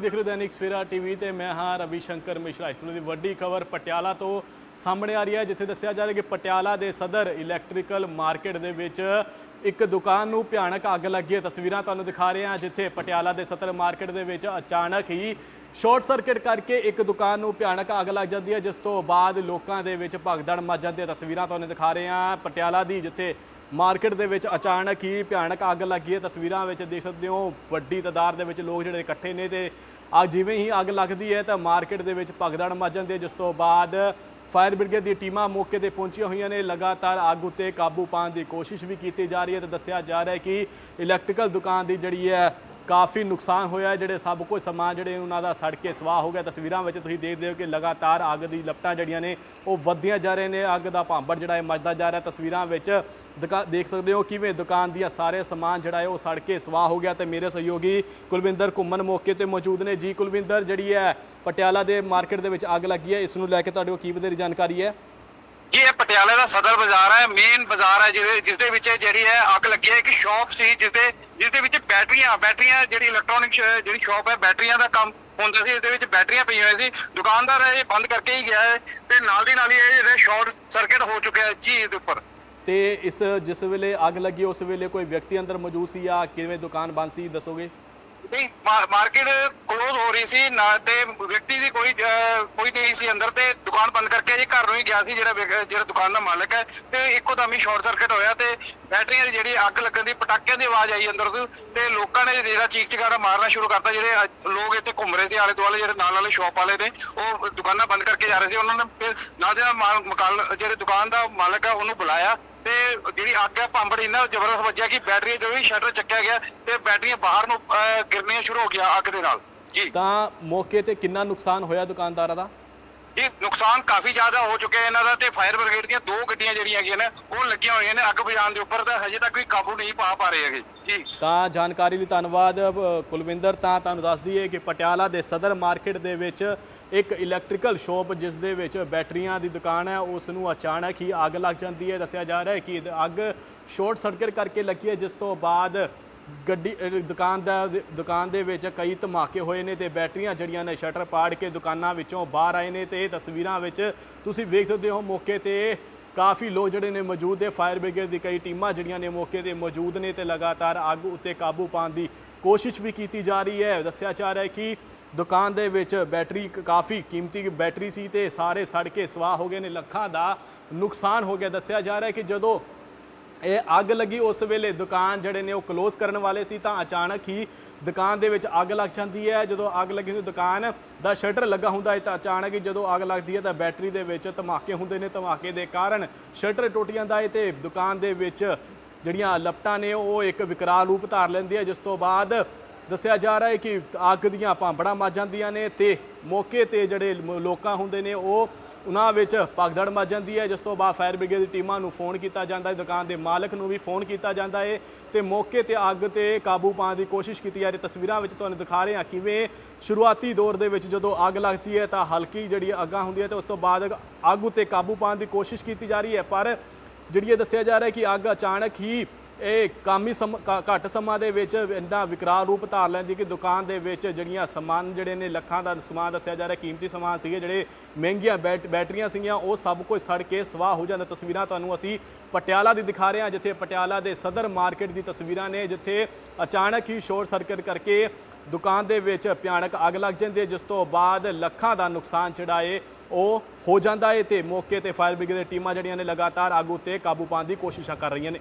ਦੇਖ ਰਹੇ ਹੋ ਦੈਨਿਕ ਸਵੇਰਾ ਟੀਵੀ ਤੇ ਮੈਂ ਹਾਂ ਰਵੀ ਸ਼ੰਕਰ ਮਿਸ਼ਰਾ। ਇਸ ਵੇਲੇ ਦੀ ਵੱਡੀ ਖਬਰ ਪਟਿਆਲਾ ਤੋਂ ਸਾਹਮਣੇ ਆ ਰਹੀ ਹੈ, ਜਿੱਥੇ ਦੱਸਿਆ ਜਾ ਰਿਹਾ ਕਿ ਪਟਿਆਲਾ ਦੇ ਸਦਰ ਇਲੈਕਟ੍ਰੀਕਲ ਮਾਰਕੀਟ ਦੇ ਵਿੱਚ ਇੱਕ ਦੁਕਾਨ ਨੂੰ ਭਿਆਨਕ ਅੱਗ ਲੱਗੀ ਹੈ। ਤਸਵੀਰਾਂ ਤੁਹਾਨੂੰ ਦਿਖਾ ਰਹੇ ਹਾਂ, ਜਿੱਥੇ ਪਟਿਆਲਾ ਦੇ ਸਦਰ ਮਾਰਕੀਟ ਦੇ ਵਿੱਚ ਅਚਾਨਕ ਹੀ ਸ਼ਾਰਟ ਸਰਕਟ ਕਰਕੇ ਇੱਕ ਦੁਕਾਨ ਨੂੰ ਭਿਆਨਕ ਅੱਗ ਲੱਗ ਜਾਂਦੀ ਹੈ, ਜਿਸ ਤੋਂ ਬਾਅਦ ਲੋਕਾਂ ਦੇ ਵਿੱਚ ਭਗਦੜ ਮਚ ਜਾਂਦੀ ਹੈ। ਤਸਵੀਰਾਂ ਤੁਹਾਨੂੰ ਦਿਖਾ ਰਹੇ ਹਾਂ ਪਟਿਆਲਾ ਦੀ, ਜਿੱਥੇ ਮਾਰਕੀਟ ਦੇ ਵਿੱਚ ਅਚਾਨਕ ਹੀ ਭਿਆਨਕ ਅੱਗ ਲੱਗੀ ਹੈ। ਤਸਵੀਰਾਂ ਵਿੱਚ ਦੇਖ ਸਕਦੇ ਹੋ, ਵੱਡੀ ਤਾਦਾਦ ਦੇ ਵਿੱਚ ਲੋਕ ਜਿਹੜੇ ਇਕੱਠੇ ਨੇ ਤੇ ਆ ਜਿਵੇਂ ਹੀ ਅੱਗ ਲੱਗਦੀ ਹੈ ਤਾਂ ਮਾਰਕੀਟ ਦੇ ਵਿੱਚ ਭਗਦੜ ਮਚ ਜਾਂਦੀ ਹੈ ਜਿਸ ਤੋਂ ਬਾਅਦ ਫਾਇਰ ਬ੍ਰਿਗੇਡ ਦੀ ਟੀਮਾਂ ਮੌਕੇ ਤੇ ਪਹੁੰਚੀਆਂ ਹੋਈਆਂ ਨੇ। ਲਗਾਤਾਰ ਅੱਗ ਉੱਤੇ ਕਾਬੂ ਪਾਉਣ ਦੀ ਕੋਸ਼ਿਸ਼ ਵੀ ਕੀਤੀ ਜਾ ਰਹੀ ਹੈ ਤੇ ਦੱਸਿਆ ਜਾ ਰਿਹਾ ਹੈ ਕਿ ਇਲੈਕਟ੍ਰੀਕਲ ਦੁਕਾਨ ਦੀ ਜਿਹੜੀ ਹੈ ਕਾਫੀ ਨੁਕਸਾਨ ਹੋਇਆ ਜਿਹੜੇ ਸਭ ਕੁਝ ਸਮਾਨ ਜਿਹੜੇ ਉਹਨਾਂ ਦਾ ਸੜ ਕੇ ਸਵਾਹ ਹੋ ਗਿਆ। ਤਸਵੀਰਾਂ ਵਿੱਚ ਤੁਸੀਂ ਦੇਖਦੇ ਹੋ ਕਿ ਲਗਾਤਾਰ ਅੱਗ ਦੀ ਲਪਟਾਂ ਜਿਹੜੀਆਂ ਨੇ, ਉਹ ਵੱਧਦੀਆਂ ਜਾ ਰਹੇ ਨੇ। ਅੱਗ ਦਾ ਭਾਂਬੜ ਜਿਹੜਾ ਹੈ ਮੱਚਦਾ ਜਾ ਰਿਹਾ। ਤਸਵੀਰਾਂ ਵਿੱਚ ਦੁਕਾ- ਦੇਖ ਸਕਦੇ ਹੋ ਕਿਵੇਂ ਦੁਕਾਨ ਦੀਆਂ ਸਾਰੇ ਸਮਾਨ ਜਿਹੜਾ ਹੈ, ਉਹ ਸੜ ਕੇ ਸਵਾਹ ਹੋ ਗਿਆ ਤੇ ਮੇਰੇ ਸਹਿਯੋਗੀ ਕੁਲਵਿੰਦਰ ਘੁੰਮਣ ਮੌਕੇ ਤੇ ਮੌਜੂਦ ਨੇ। ਜੀ ਕੁਲਵਿੰਦਰ, ਜਿਹੜੀ ਹੈ ਪਟਿਆਲਾ ਦੇ ਮਾਰਕੀਟ ਦੇ ਵਿੱਚ ਅੱਗ ਲੱਗੀ ਹੈ, ਇਸ ਨੂੰ ਲੈ ਕੇ ਤੁਹਾਡੇ ਕੋਲ ਕੀ ਵਧੇਰੀ ਜਾਣਕਾਰੀ ਹੈ? ਜੀ ਇਹ ਪਟਿਆਲੇ ਦਾ ਸਦਰ ਬਾਜ਼ਾਰ ਹੈ ਮੇਨ ਬਾਜ਼ਾਰ ਹੈ, ਜਿਹਦੇ ਜਿਸ ਦੇ ਵਿੱਚ ਜਿਹੜੀ ਹੈ ਅੱਗ ਲੱਗੀ ਹੈ, ਇੱਕ ਸ਼ਾਪ ਸੀ ਜਿਸ ਦੇ ਜਿਸ ਦੇ ਵਿੱਚ ਬੈਟਰੀਆਂ ਬੈਟਰੀਆਂ ਜਿਹੜੀ ਇਲੈਕਟ੍ਰੋਨਿਕ ਜਿਹੜੀ ਸ਼ਾਪ ਹੈ, ਬੈਟਰੀਆਂ ਦਾ ਕੰਮ ਹੁੰਦਾ ਸੀ ਇਸ ਦੇ ਵਿੱਚ ਬੈਟਰੀਆਂ ਪਈਆਂ ਹੋਈਆਂ ਸੀ। ਦੁਕਾਨਦਾਰ ਇਹ ਬੰਦ ਕਰਕੇ ਹੀ ਗਿਆ ਹੈ ਤੇ ਨਾਲ ਦੀ ਨਾਲ ਹੀ ਇਹ ਜਿਹੜਾ ਸ਼ਾਰਟ ਸਰਕਟ ਹੋ ਚੁੱਕਿਆ ਹੈ ਜੀ ਇਹਦੇ ਉੱਪਰ। ਤੇ ਇਸ ਜਿਸ ਵੇਲੇ ਅੱਗ ਲੱਗੀ, ਉਸ ਵੇਲੇ ਕੋਈ ਵਿਅਕਤੀ ਅੰਦਰ ਮੌਜੂਦ ਸੀ ਜਾਂ ਕਿਵੇਂ ਦੁਕਾਨ ਬੰਦ ਸੀ, ਦੱਸੋਗੇ? ਨਹੀਂ ਮਾਰਕੀਟ ਕਲੋਜ਼ ਹੋ ਰਹੀ ਸੀ, ਨਾ ਤੇ ਵਿਅਕਤੀ ਦੀ ਕੋਈ ਕੋਈ ਨਹੀਂ ਸੀ ਅੰਦਰ ਤੇ ਦੁਕਾਨ ਬੰਦ ਕਰਕੇ ਜੀ ਘਰ ਨੂੰ ਹੀ ਗਿਆ ਸੀ ਜਿਹੜਾ ਜਿਹੜਾ ਦੁਕਾਨ ਦਾ ਮਾਲਕ ਹੈ ਤੇ ਇੱਕੋ ਦਮ ਹੀ ਸ਼ਾਰਟ ਸਰਕਟ ਹੋਇਆ ਤੇ ਬੈਟਰੀਆਂ ਦੀ ਜਿਹੜੀ ਅੱਗ ਲੱਗਣ ਦੀ, ਪਟਾਕਿਆਂ ਦੀ ਆਵਾਜ਼ ਆਈ ਅੰਦਰ ਤੋਂ ਤੇ ਲੋਕਾਂ ਨੇ ਜਿਹੜਾ ਚੀਕ ਚਿਹਾੜਾ ਮਾਰਨਾ ਸ਼ੁਰੂ ਕਰਤਾ, ਜਿਹੜੇ ਲੋਕ ਇੱਥੇ ਘੁੰਮ ਰਹੇ ਸੀ ਆਲੇ ਦੁਆਲੇ ਜਿਹੜੇ ਨਾਲ ਵਾਲੇ ਸ਼ਾਪ ਵਾਲੇ ਨੇ, ਉਹ ਦੁਕਾਨਾਂ ਬੰਦ ਕਰਕੇ ਜਾ ਰਹੇ ਸੀ, ਉਹਨਾਂ ਨੇ ਫਿਰ ਨਾਲ ਦੇ ਨਾਲ ਮਾਲ- ਮਕਾਨ, ਜਿਹੜੇ ਦੁਕਾਨ ਦਾ ਮਾਲਕ ਹੈ, ਉਹਨੂੰ ਬੁਲਾਇਆ। ਤੇ ਜਿਹੜੀ ਅੱਗ ਹੈ ਭਾਂਬੜ ਇੰਨਾ ਜ਼ਬਰਦਸਤ ਵੱਜਿਆ ਕਿ ਬੈਟਰੀ ਜਦੋਂ ਵੀ ਸ਼ਟਰ ਚੱਕਿਆ ਗਿਆ ਤੇ ਬੈਟਰੀਆਂ ਬਾਹਰ ਨੂੰ ਅਹ, ਗਿਰਨੀਆਂ ਸ਼ੁਰੂ ਹੋ ਗਿਆ ਅੱਗ ਦੇ ਨਾਲ। ਜੀ। ਤਾਂ ਮੌਕੇ ਤੇ ਕਿੰਨਾ ਨੁਕਸਾਨ ਹੋਇਆ ਦੁਕਾਨਦਾਰਾਂ ਦਾ? ਜੀ ਨੁਕਸਾਨ ਕਾਫੀ ਜ਼ਿਆਦਾ ਹੋ ਚੁੱਕਿਆ ਇਹਨਾਂ ਦਾ। ਫਾਇਰ ਬ੍ਰਿਗੇਡ ਦੀਆਂ ਦੋ ਗੱਡੀਆਂ ਜਿਹੜੀਆਂ ਹੈਗੀਆਂ ਨੇ, ਉਹ ਲੱਗੀਆਂ ਹੋਈਆਂ ਨੇ ਅੱਗ ਬੁਝਾਉਣ ਦੇ ਉੱਪਰ, ਤਾਂ ਹਜੇ ਤੱਕ ਕੋਈ ਕਾਬੂ ਨਹੀਂ ਪਾ ਪਾ ਰਹੇ ਹੈਗੇ। ਜੀ। ਤਾਂ ਜਾਣਕਾਰੀ ਲਈ ਧੰਨਵਾਦ ਕੁਲਵਿੰਦਰ। ਤਾਂ ਤੁਹਾਨੂੰ ਦੱਸ ਦਈਏ ਕਿ ਪਟਿਆਲਾ ਦੇ ਸਦਰ ਮਾਰਕੀਟ ਦੇ ਵਿੱਚ ਇੱਕ ਇਲੈਕਟ੍ਰੀਕਲ ਸ਼ਾਪ ਜਿਸ ਦੇ ਵਿੱਚ ਬੈਟਰੀਆਂ ਦੀ ਦੁਕਾਨ ਹੈ, ਉਸ ਨੂੰ ਅਚਾਨਕ ਹੀ ਅੱਗ ਲੱਗ ਜਾਂਦੀ ਹੈ। ਦੱਸਿਆ ਜਾ ਰਿਹਾ ਹੈ ਕਿ ਅੱਗ ਸ਼ਾਰਟ ਸਰਕਟ ਕਰਕੇ ਲੱਗੀ ਹੈ, ਜਿਸ ਤੋਂ ਬਾਅਦ ਗੱਡੀ ਅ, ਦੁਕਾਨ ਦਾ ਦੁਕਾਨ ਦੇ ਵਿੱਚ ਕਈ ਧਮਾਕੇ ਹੋਏ ਨੇ ਤੇ ਬੈਟਰੀਆਂ ਜਿਹੜੀਆਂ ਨੇ ਸ਼ਟਰ ਪਾੜ ਕੇ ਦੁਕਾਨਾਂ ਵਿੱਚੋਂ ਬਾਹਰ ਆਏ ਨੇ ਤੇ ਇਹ ਤਸਵੀਰਾਂ ਵਿੱਚ ਤੁਸੀਂ ਵੇਖ ਸਕਦੇ ਹੋ ਮੌਕੇ ਤੇ ਕਾਫੀ ਲੋਕ ਜਿਹੜੇ ਨੇ ਮੌਜੂਦ ਨੇ ਫਾਇਰ ਬ੍ਰਿਗੇਡ ਦੀ ਕਈ ਟੀਮਾਂ ਜਿਹੜੀਆਂ ਨੇ ਮੌਕੇ ਤੇ ਮੌਜੂਦ ਨੇ ਤੇ ਲਗਾਤਾਰ ਅੱਗ ਉੱਤੇ ਕਾਬੂ ਪਾਉਣ ਦੀ ਕੋਸ਼ਿਸ਼ ਵੀ ਕੀਤੀ ਜਾ ਰਹੀ ਹੈ। ਦੱਸਿਆ ਜਾ ਰਿਹਾ ਹੈ ਕਿ ਦੁਕਾਨ ਦੇ ਵਿੱਚ ਬੈਟਰੀ ਕ- ਕਾਫੀ ਕੀਮਤੀ ਬੈਟਰੀ ਸੀ ਤੇ ਸਾਰੇ ਸੜ ਕੇ ਸਵਾਹ ਹੋ ਗਏ ਨੇ ਲੱਖਾਂ ਦਾ ਨੁਕਸਾਨ ਹੋ ਗਿਆ। ਦੱਸਿਆ ਜਾ ਰਿਹਾ ਹੈ ਕਿ ਜਦੋਂ ਇਹ ਅੱਗ ਲੱਗੀ। ਉਸ ਵੇਲੇ ਦੁਕਾਨ ਜਿਹੜੇ ਨੇ ਉਹ ਕਲੋਜ਼ ਕਰਨ ਵਾਲੇ ਸੀ ਤਾਂ ਅਚਾਨਕ ਹੀ ਦੁਕਾਨ ਦੇ ਵਿੱਚ ਅੱਗ ਲੱਗ ਜਾਂਦੀ ਹੈ। ਜਦੋਂ ਅੱਗ ਲੱਗੀ ਹੁੰਦੀ, ਦੁਕਾਨ ਦਾ ਸ਼ਟਰ ਲੱਗਾ ਹੁੰਦਾ ਹੈ ਤਾਂ ਅਚਾਨਕ ਹੀ ਜਦੋਂ ਅੱਗ ਲੱਗਦੀ ਹੈ ਤਾਂ ਬੈਟਰੀ ਦੇ ਵਿੱਚ ਧਮਾਕੇ ਹੁੰਦੇ ਨੇ। ਧਮਾਕੇ ਦੇ ਕਾਰਨ ਸ਼ਟਰ ਟੁੱਟ ਜਾਂਦਾ ਹੈ ਤੇ ਦੁਕਾਨ ਦੇ ਵਿੱਚ ਜਿਹੜੀਆਂ ਲਪਟਾਂ ਨੇ ਉਹ ਇੱਕ ਵਿਕਰਾਲ ਰੂਪ ਧਾਰ ਲੈਂਦੀ ਹੈ, ਜਿਸ ਤੋਂ ਬਾਅਦ ਦੱਸਿਆ ਜਾ ਰਿਹਾ ਹੈ ਕਿ ਅੱਗ ਦੀਆਂ ਭਾਂਬੜਾਂ ਮੱਚ ਜਾਂਦੀਆਂ ਨੇ ਤੇ ਮੌਕੇ ਤੇ ਜਿਹੜੇ ਮ- ਲੋਕਾਂ ਹੁੰਦੇ ਨੇ ਉਹ ਉਹਨਾਂ ਵਿੱਚ ਭਗਦੜ ਮਚ ਜਾਂਦੀ ਹੈ, ਜਿਸ ਤੋਂ ਬਾਅਦ ਫਾਇਰ ਬ੍ਰਿਗੇਡ ਦੀ ਟੀਮਾਂ ਨੂੰ ਫੋਨ ਕੀਤਾ ਜਾਂਦਾ ਹੈ, ਦੁਕਾਨ ਦੇ ਮਾਲਕ ਨੂੰ ਵੀ ਫੋਨ ਕੀਤਾ ਜਾਂਦਾ ਹੈ ਤੇ ਮੌਕੇ ਤੇ ਅੱਗ ਤੇ ਕਾਬੂ ਪਾਉਣ ਦੀ ਕੋਸ਼ਿਸ਼ ਕੀਤੀ ਜਾ ਰਹੀ ਹੈ। ਤਸਵੀਰਾਂ ਵਿੱਚ ਤੁਹਾਨੂੰ ਦਿਖਾ ਰਹੇ ਹਾਂ ਕਿਵੇਂ ਸ਼ੁਰੂਆਤੀ ਦੌਰ ਦੇ ਵਿੱਚ ਜਦੋਂ ਅੱਗ ਲੱਗਦੀ ਹੈ ਤਾਂ ਹਲਕੀ ਜਿਹੜੀ ਅੱਗਾਂ ਹੁੰਦੀ ਹੈ ਤੇ ਉਸ ਤੋਂ ਬਾਅਦ ਅੱਗ ਉਤੇ ਕਾਬੂ ਪਾਉਣ ਦੀ ਕੋਸ਼ਿਸ਼ ਕੀਤੀ ਜਾ ਰਹੀ ਹੈ। ਪਰ ਜਿਹੜੀ ਇਹ ਦੱਸਿਆ ਜਾ ਰਿਹਾ ਹੈ ਕਿ ਅੱਗ ਅਚਾਨਕ ਹੀ ਇਹ ਕਾਮੀ ਸਮ- ਘ- ਘੱਟ ਸਮਾਂ ਦੇ ਵਿੱਚ ਇੰਨਾ ਵਿਕਰਾਲ ਰੂਪ ਧਾਰ ਲੈਂਦੀ ਕਿ ਦੁਕਾਨ ਦੇ ਵਿੱਚ ਜਿਹੜੀਆਂ ਸਮਾਨ ਜਿਹੜੇ ਨੇ ਲੱਖਾਂ ਦਾ ਸਮਾਨ ਦੱਸਿਆ ਜਾ ਰਿਹਾ, ਕੀਮਤੀ ਸਮਾਨ ਸੀਗੇ, ਜਿਹੜੇ ਮਹਿੰਗੀਆਂ ਬੈਟ- ਬੈਟਰੀਆਂ ਸੀਗੀਆਂ, ਉਹ ਸਭ ਕੁਝ ਸੜ ਕੇ ਸਵਾਹ ਹੋ ਜਾਂਦਾ ਤਸਵੀਰਾਂ ਤੁਹਾਨੂੰ ਅਸੀਂ ਪਟਿਆਲਾ ਦੀ ਦਿਖਾ ਰਹੇ ਹਾਂ, ਜਿੱਥੇ ਪਟਿਆਲਾ ਦੇ ਸਦਰ ਮਾਰਕੀਟ ਦੀ ਤਸਵੀਰਾਂ ਨੇ, ਜਿੱਥੇ ਅਚਾਨਕ ਹੀ ਸ਼ੋਰਟ ਸਰਕਟ ਕਰਕੇ ਦੁਕਾਨ ਦੇ ਵਿੱਚ ਭਿਆਨਕ ਅੱਗ ਲੱਗ ਜਾਂਦੀ ਹੈ, ਜਿਸ ਤੋਂ ਬਾਅਦ ਲੱਖਾਂ ਦਾ ਨੁਕਸਾਨ ਚੜਾਏ ਉਹ ਹੋ ਜਾਂਦਾ ਹੈ ਤੇ ਮੌਕੇ ਤੇ ਫਾਇਰ ਬ੍ਰਿਗੇਡ ਦੀਆਂ ਟੀਮਾਂ ਜਿਹੜੀਆਂ ਨੇ ਲਗਾਤਾਰ ਅੱਗ ਉੱਤੇ ਕਾਬੂ ਪਾਉਣ ਦੀ ਕੋਸ਼ਿਸ਼ਾਂ ਕਰ ਰਹੀਆਂ ਨੇ।